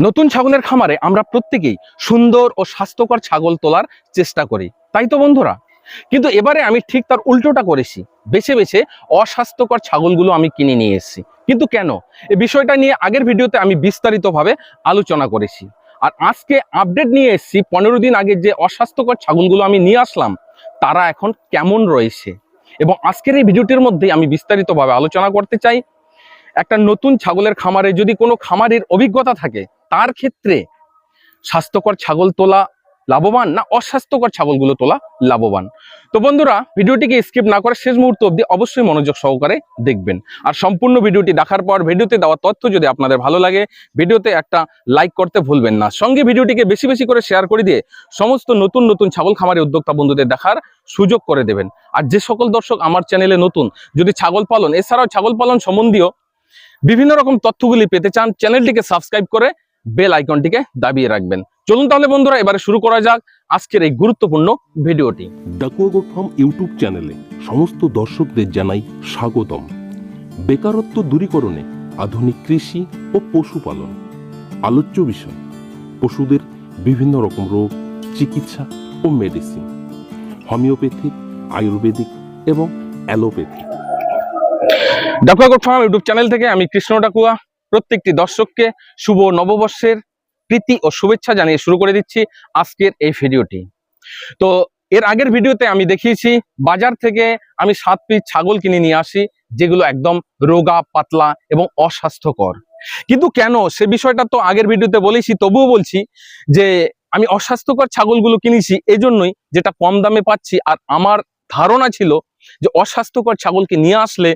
নতুন ছাগলের খামারে আমরা প্রত্যেকেই সুন্দর ও স্বাস্থ্যকর ছাগল তোলার চেষ্টা করি। তাই তো বন্ধুরা? কিন্তু এবারে আমি ঠিক তার উল্টোটা করেছি। বেছে বেছে অস্বাস্থ্যকর ছাগলগুলো আমি কিনে নিয়ে এসেছি। কিন্তু কেন? এই বিষয়টা নিয়ে আগের ভিডিওতে আমি বিস্তারিতভাবে আলোচনা করেছি। আর আজকে আপডেট নিয়ে এসেছি, পনেরো দিন আগে যে অস্বাস্থ্যকর ছাগলগুলো আমি নিয়ে আসলাম, তারা এখন কেমন রয়েছে? এবং আজকের এই ভিডিওটির মধ্যে আমি বিস্তারিতভাবে আলোচনা করতে চাই। একটা নতুন ছাগলের খামারে যদি কোনো খামারের অভিজ্ঞতা থাকে তার ক্ষেত্রে স্বাস্থ্যকর ছাগল তোলা লাভবান না অস্বাস্থ্যকর ছাগলগুলো তোলা লাভবান? তো বন্ধুরা, ভিডিওটিকে স্কিপ না করে শেষ মুহূর্ত অবধি অবশ্যই মনোযোগ সহকারে দেখবেন। আর সম্পূর্ণ ভিডিওটি দেখার পর ভিডিওতে দেওয়া তথ্য যদি আপনাদের ভালো লাগে, ভিডিওতে একটা লাইক করতে ভুলবেন না। সঙ্গে ভিডিওটিকে বেশি বেশি করে শেয়ার করে দিয়ে সমস্ত নতুন নতুন ছাগল খামারের উদ্যোক্তা বন্ধুদের দেখার সুযোগ করে দেবেন। আর যে সকল দর্শক আমার চ্যানেলে নতুন, যদি ছাগল পালন, এছাড়াও ছাগল পালন সম্বন্ধীয় বিভিন্ন রকম তথ্যগুলি পেতে চান চ্যানেলটিকে সাবস্ক্রাইব করে বেল আইকনটিকে দাবিয়ে রাখবেন। চলুন তাহলে বন্ধুরা এবারে শুরু করা যাক আজকের এই গুরুত্বপূর্ণ ভিডিওটি। ফার্ম ইউটিউব চ্যানেলে সমস্ত দর্শকদের জানাই স্বাগতম। বেকারত্ব দূরীকরণে আধুনিক কৃষি ও পশুপালন। আলোচ্য বিষয় পশুদের বিভিন্ন রকম রোগ চিকিৎসা ও মেডিসিন হোমিওপ্যাথিক আয়ুর্বেদিক এবং allopathic Dakua goat farm YouTube channel থেকে আমি কৃষ্ণ ডাকুয়া। প্রত্যেকটি দর্শককে শুভ নববর্ষের প্রীতি ও শুভেচ্ছা জানিয়ে শুরু করে দিচ্ছি আজকের এই ভিডিওটি। তো এর আগের ভিডিওতে আমি দেখিয়েছি, বাজার থেকে আমি সাত পিস ছাগল কিনে নিয়ে আসি, যেগুলো একদম রোগা, পাতলা এবং অস্বাস্থ্যকর। কিন্তু কেন? সে বিষয়টা তো আগের ভিডিওতে বলেছি, তবুও বলছি যে আমি অস্বাস্থ্যকর ছাগলগুলো কিনেছি এজন্যই যেটা কম দামে পাচ্ছি আর আমার ধারণা ছিল যে অস্বাস্থ্যকর ছাগলকে নিয়ে আসলে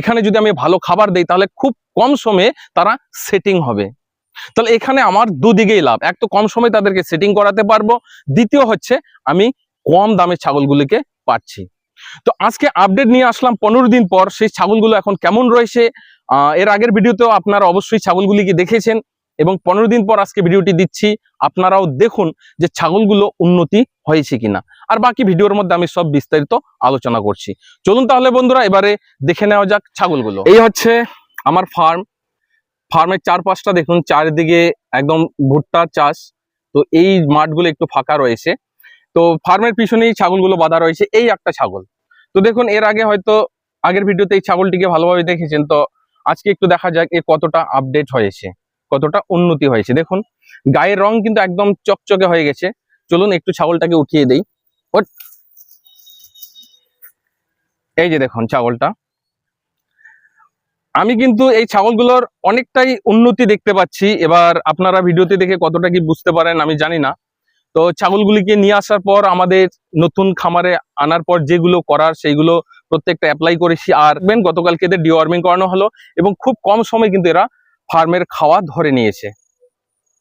এখানে যদি আমি ভালো খাবার দেই, তাহলে খুব কম সময়ে তারা সেটিং হবে। তাহলে এখানে আমার দুদিকেই লাভ। এক তো কম সময়ে তাদেরকে সেটিং করাতে পারব, দ্বিতীয় হচ্ছে আমি কম দামে ছাগলগুলিকে পাচ্ছি। তো আজকে আপডেট নিয়ে আসলাম, পনেরো দিন পর সেই ছাগলগুলো এখন কেমন রয়েছে এর আগের ভিডিওতেও আপনারা অবশ্যই ছাগলগুলিকে দেখেছেন এবং পনেরো দিন পর আজকে ভিডিওটি দিচ্ছি। আপনারাও দেখুন যে ছাগলগুলো উন্নতি হয়েছে কিনা। আর বাকি ভিডিওর মধ্যে আমি সব বিস্তারিত আলোচনা করছি। চলুন তাহলে বন্ধুরা, এবারে দেখে নেওয়া যাক ছাগলগুলো। এই হচ্ছে আমার ফার্ম। ফার্মের চারপাশটা দেখুন, চারিদিকে একদম ভুট্টার চাষ। তো এই মাঠগুলো একটু ফাঁকা রয়েছে। তো ফার্মের পিছনেই ছাগলগুলো বাঁধা রয়েছে, এই একটা ছাগল। তো দেখুন, এর আগে হয়তো আগের ভিডিওতে এই ছাগলটিকে ভালোভাবে দেখেছেন, তো আজকে একটু দেখা যাক এ কতটা আপডেট হয়েছে, কতটা উন্নতি হয়েছে। দেখুন, গায়ের রং কিন্তু একদম চকচকে হয়ে গেছে। চলুন একটু ছাগলটাকে উঠিয়ে দেই। ওট। এই যে দেখুন ছাগলটা। আমি কিন্তু এই ছাগলগুলোর অনেকটাই উন্নতি দেখতে পাচ্ছি। এবার আপনারা ভিডিওতে দেখে কতটা কি বুঝতে পারেন আমি জানি না। তো ছাগলগুলিকে নিয়ে আসার পর আমাদের নতুন খামারে আনার পর যেগুলো করার সেইগুলো প্রত্যেকটা অ্যাপ্লাই করেছি। আর গতকালকে এদের ডিওয়ার্মিং করানো হলো এবং খুব কম সময় কিন্তু এরা ফার্মের খাওয়া ধরে নিয়েছে।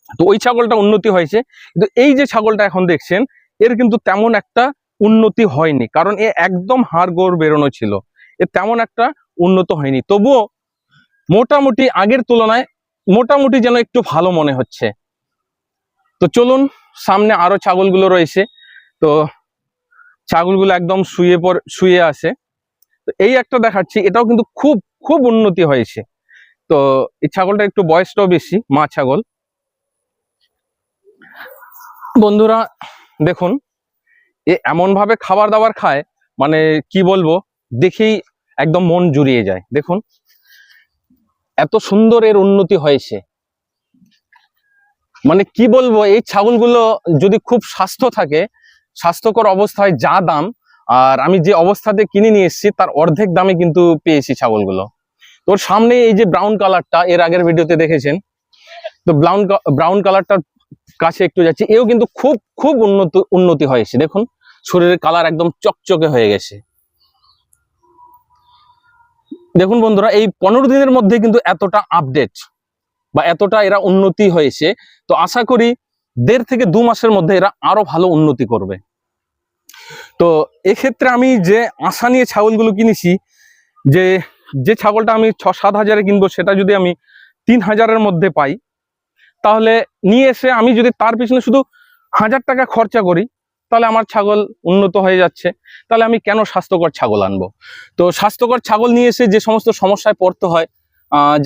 তো ওই ছাগলটা উন্নতি হয়েছে। কিন্তু এই যে ছাগলটা এখন দেখছেন এর কিন্তু তেমন একটা উন্নতি হয়নি। কারণ এ একদম হাড় গোড় বেরোনো ছিল। এ তেমন একটা উন্নত হয়নি। তবুও মোটামুটি আগের তুলনায় মোটামুটি যেন একটু ভালো মনে হচ্ছে। তো চলুন, সামনে আরও ছাগলগুলো রয়েছে। তো ছাগলগুলো একদম শুয়ে পর শুয়ে আছে। তো এই একটা দেখাচ্ছি, এটাও কিন্তু খুব খুব উন্নতি হয়েছে। তো এই ছাগলটা একটু বয়সটাও বেশি, মা ছাগল। বন্ধুরা দেখুন, এ এমন ভাবে খাবার দাবার খায় মানে কি বলব, দেখেই একদম মন জুড়িয়ে যায়। দেখুন, এত সুন্দর এর উন্নতি হয়েছে। মানে কি বলব, এই ছাগলগুলো যদি খুব স্বাস্থ্য থাকে, স্বাস্থ্যকর অবস্থায় যা দাম, আর আমি যে অবস্থাতে কিনে নিয়ে এসেছি, তার অর্ধেক দামে কিন্তু পেয়েছি ছাগলগুলো। তোর সামনে এই যে ব্রাউন কালারটা এর আগের ভিডিওতে দেখেছেন? তো ব্রাউন ব্রাউন কালারটার কাছে একটু যাচ্ছি, এও কিন্তু খুব খুব উন্নত, উন্নতি হয়েছে দেখুন, শরীরের কালার একদম চকচকে হয়ে গেছে। দেখুন বন্ধুরা, এই পনেরো দিনের মধ্যে কিন্তু এতটা আপডেট বা এতটা এরা উন্নতি হয়েছে। তো আশা করি দেড় থেকে দু মাসের মধ্যে এরা আরও ভালো উন্নতি করবে। তো এক্ষেত্রে আমি যে আশা নিয়ে ছাগলগুলো কিনেছি, যে যে ছাগলটা আমি ছ সাত হাজারে কিনবো, সেটা যদি আমি তিন হাজারের মধ্যে পাই তাহলে নিয়ে এসে আমি যদি তার পিছনে শুধু হাজার টাকা খরচা করি, তাহলে আমার ছাগল উন্নত হয়ে যাচ্ছে। তাহলে আমি কেন স্বাস্থ্যকর ছাগল আনব? তো স্বাস্থ্যকর ছাগল নিয়ে এসে যে সমস্ত সমস্যায় পড়তে হয়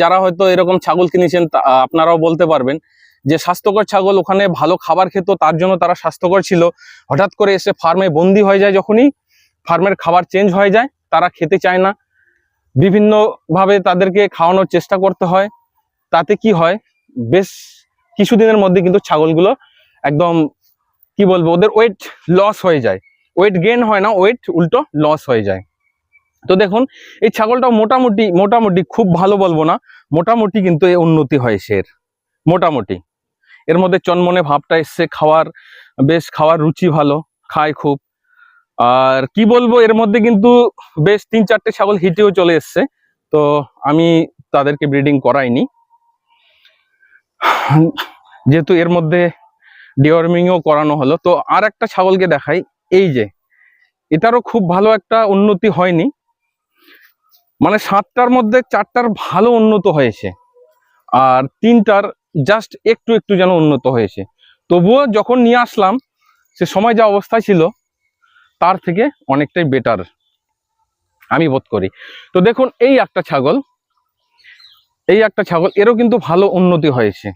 যারা হয়তো এরকম ছাগল কিনেছেন আপনারাও বলতে পারবেন যে স্বাস্থ্যকর ছাগল ওখানে ভালো খাবার খেত, তার জন্য তারা স্বাস্থ্যকর ছিল। হঠাৎ করে এসে ফার্মে বন্দি হয়ে যায় যখনই, ফার্মের খাবার চেঞ্জ হয়ে যায়, তারা খেতে চায় না। বিভিন্নভাবে তাদেরকে খাওয়ানোর চেষ্টা করতে হয়। তাতে কি হয়? বেশ কিছুদিনের মধ্যে কিন্তু ছাগলগুলো একদম, কি বলব, ওদের ওয়েট লস হয়ে যায়। ওয়েট গেন হয় না ওয়েট উল্টো লস হয়ে যায়। তো দেখুন, এই ছাগলটা মোটামুটি মোটামুটি খুব ভালো বলব না, মোটামুটি কিন্তু এ উন্নতি হয়েছে এর মোটামুটি। এর মধ্যে চনমনে ভাবটা এসছে, খাওয়ার, বেশ খাওয়ার রুচি ভালো, খায় খুব। আর কি বলব, এর মধ্যে কিন্তু বেশ তিন চারটে ছাগল হিটেও চলে এসছে। তো আমি তাদেরকে ব্রিডিং করাইনি। যেহেতু এর মধ্যে ডিওয়ার্মিংও করানো হলো, তো আর একটা ছাগলকে দেখাই। এই যে, এটারও খুব ভালো একটা উন্নতি হয়নি। মানে সাতটার মধ্যে চারটার ভালো উন্নত হয়েছে, আর তিনটার জাস্ট একটু একটু যেন উন্নত হয়েছে। তবুও যখন নিয়ে আসলাম, সে সময় যা অবস্থা ছিল, তার থেকে অনেকটাই বেটার আমি বোধ করি। তো দেখুন, এই একটা ছাগল, এই একটা ছাগল, এরও কিন্তু ভালো উন্নতি হয়েছে।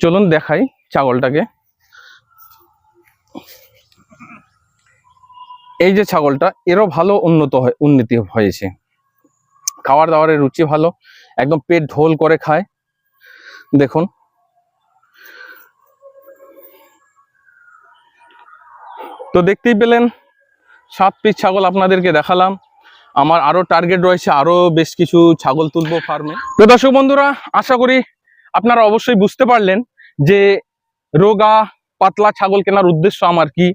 চলুন দেখাই ছাগলটাকে। এই যে ছাগলটা, এরও ভালো উন্নত উন্নতি হয়েছে। খাওয়ার দাওয়ারের রুচি ভালো, একদম পেট ঢোল করে খায়। দেখুন। তো দেখতেই পেলেন, সাত পিস ছাগল আপনাদেরকে দেখালাম। আমার আরও টার্গেট রয়েছে আরও বেশ কিছু ছাগল তুলবো ফার্মে। তো দর্শক বন্ধুরা, আশা করি আপনারা অবশ্যই বুঝতে পারলেন যে রোগা, পাতলা ছাগল কেনার উদ্দেশ্য আমার কি?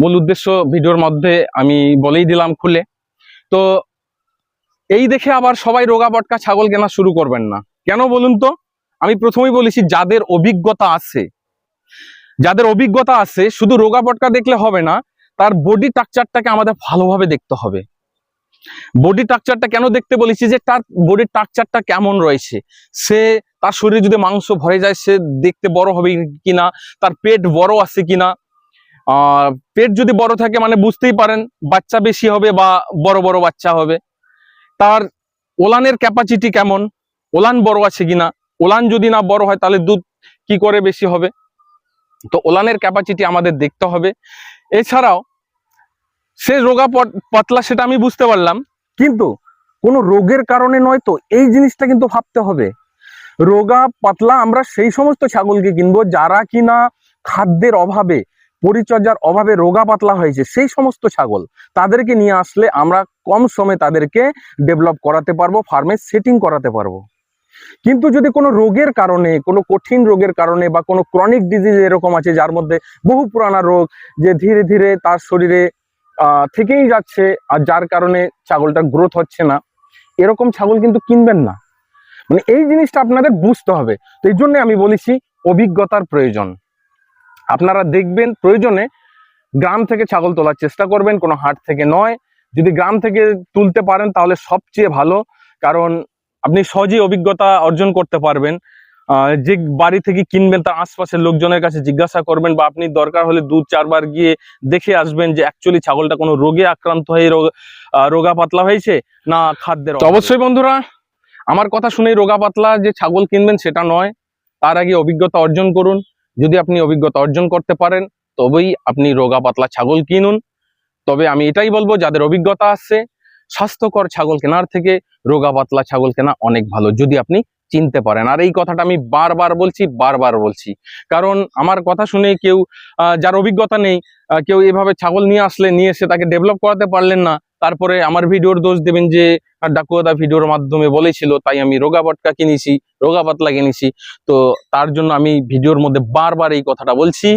মূল উদ্দেশ্য ভিডিওর মধ্যে আমি বলেই দিলাম খুলে। তো এই দেখে আবার সবাই রোগা বটকা ছাগল কেনা শুরু করবেন না। কেন বলুন তো? আমি প্রথমেই বলেছি, যাদের অভিজ্ঞতা আছে, যাদের অভিজ্ঞতা আছে, শুধু রোগা বটকা দেখলে হবে না, তার বডি স্ট্রাকচারটাকে আমাদের ভালোভাবে দেখতে হবে। বডি স্ট্রাকচারটা কেন দেখতে বলেছি যে, তার বডি স্ট্রাকচারটা কেমন রয়েছে? সে তার শরীরে যদি মাংস ভরে যায়, সে দেখতে বড় হবে কিনা, তার পেট বড় আছে কিনা পেট যদি বড় থাকে মানে বুঝতেই পারেন, বাচ্চা বেশি হবে বা বড় বড় বাচ্চা হবে। তার ওলানের ক্যাপাসিটি কেমন? ওলান বড় আছে কিনা? ওলান যদি না বড় হয়, তাহলে দুধ কি করে বেশি হবে? তো ওলানের ক্যাপাসিটি আমাদের দেখতে হবে। এছাড়াও, সে রোগা পাতলা সেটা আমি বুঝতে পারলাম, কিন্তু কোনো রোগের কারণে নয় তো, এই জিনিসটা কিন্তু ভাবতে হবে। রোগা, পাতলা, আমরা সেই সমস্ত ছাগলকে কিনবো যারা কিনা খাদ্যের অভাবে, পরিচর্যার অভাবে রোগা, পাতলা হয়েছে, সেই সমস্ত ছাগল তাদেরকে নিয়ে আসলে আমরা কম সময়ে তাদেরকে ডেভেলপ করাতে পারব ফার্মে সেটিং করাতে পারব। কিন্তু যদি কোনো রোগের কারণে, কোনো কঠিন রোগের কারণে বা কোনো ক্রনিক ডিজিজ এরকম আছে যার মধ্যে বহু পুরানা রোগ যে ধীরে ধীরে তার শরীরে থেকেই যাচ্ছে আর যার কারণে ছাগলটার গ্রোথ হচ্ছে না, এরকম ছাগল কিন্তু কিনবেন না। মানে এই জিনিসটা আপনাদের বুঝতে হবে। তো এই জন্য আমি বলেছি অভিজ্ঞতার প্রয়োজন। আপনারা দেখবেন প্রয়োজনে গ্রাম থেকে ছাগল তোলার চেষ্টা করবেন কোনো হাট থেকে নয়। যদি গ্রাম থেকে তুলতে পারেন তাহলে সবচেয়ে ভালো কারণ আপনি সহজেই অভিজ্ঞতা অর্জন করতে পারবেন। যে বাড়ি থেকে কিনবেন তার আশপাশের লোকজনের কাছে জিজ্ঞাসা করবেন বা আপনি দরকার হলে দু চারবার গিয়ে দেখে আসবেন যে অ্যাকচুয়ালি ছাগলটা কোনো রোগে আক্রান্ত হয়ে রোগ রোগা পাতলা হয়েছে না খাদ্যের অবশ্যই বন্ধুরা আমার কথা শুনেই রোগা পাতলা যে ছাগল কিনবেন সেটা নয়। তার আগে অভিজ্ঞতা অর্জন করুন। যদি আপনি অভিজ্ঞতা অর্জন করতে পারেন, তবেই আপনি রোগা পাতলা ছাগল কিনুন। তবে আমি এটাই বলব, যাদের অভিজ্ঞতা আছে, স্বাস্থ্যকর ছাগল কেনার থেকে রোগা পাতলা ছাগল কেনা অনেক ভালো, যদি আপনি চিনতে পারেন। আর এই কথাটা আমি বারবার বলছি বারবার বলছি। কারণ আমার কথা শুনে কেউ যার অভিজ্ঞতা নেই কেউ এভাবে ছাগল নিয়ে আসলে, নিয়ে এসে তাকে ডেভেলপ করাতে পারলেন না, তারপরে আমার ভিডিওর দোষ দেবেন যে ডাকুয়াদা ভিডিওর মাধ্যমে বলেছিল, তাই আমি রোগা বটকা কিনেছি, রোগা পাতলা কিনেছি। তো তার জন্য আমি ভিডিওর মধ্যে বারবার এই কথাটা বলছি,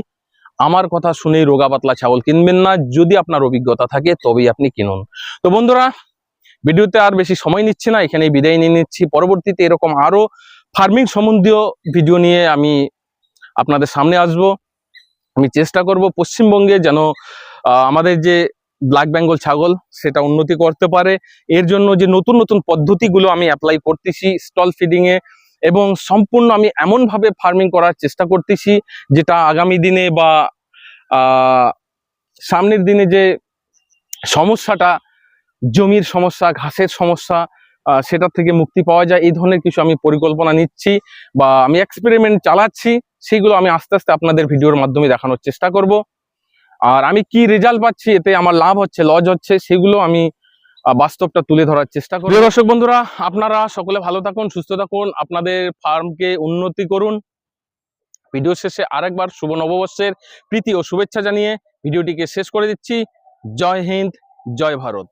আমার কথা শুনেই রোগা পাতলা ছাগল কিনবেন না, যদি আপনার অভিজ্ঞতা থাকে, তবেই আপনি কিনুন। তো বন্ধুরা, ভিডিওতে আর বেশি সময় নিচ্ছি না, এখানেই বিদায় নিয়ে নিচ্ছি। পরবর্তীতে এরকম আরও ফার্মিং সম্বন্ধীয় ভিডিও নিয়ে আমি আপনাদের সামনে আসব। আমি চেষ্টা করব পশ্চিমবঙ্গে যেন আমাদের যে ব্ল্যাক বেঙ্গল ছাগল, সেটা উন্নতি করতে পারে। এর জন্য যে নতুন নতুন পদ্ধতিগুলো আমি অ্যাপ্লাই করতেছি স্টল ফিডিংয়ে এবং সম্পূর্ণ আমি এমনভাবে ফার্মিং করার চেষ্টা করতেছি যেটা আগামী দিনে বা সামনের দিনে যে সমস্যাটা, জমির সমস্যা, ঘাসের সমস্যা সেটার থেকে মুক্তি পাওয়া যায়। এই ধরনের কিছু আমি পরিকল্পনা নিচ্ছি বা আমি এক্সপেরিমেন্ট চালাচ্ছি, সেগুলো আমি আস্তে আস্তে আপনাদের ভিডিওর মাধ্যমে দেখানোর চেষ্টা করব। আর আমি কি রেজাল্ট পাচ্ছি, এতে আমার লাভ হচ্ছে লজ হচ্ছে, সেগুলো আমি বাস্তবটা তুলে ধরার চেষ্টা করি দর্শক বন্ধুরা, আপনারা সকলে ভালো থাকুন, সুস্থ থাকুন, আপনাদের ফার্মকে উন্নতি করুন। ভিডিও শেষে আরেকবার শুভ নববর্ষের প্রীতি ও শুভেচ্ছা জানিয়ে ভিডিওটিকে শেষ করে দিচ্ছি। জয় হিন্দ, জয় ভারত।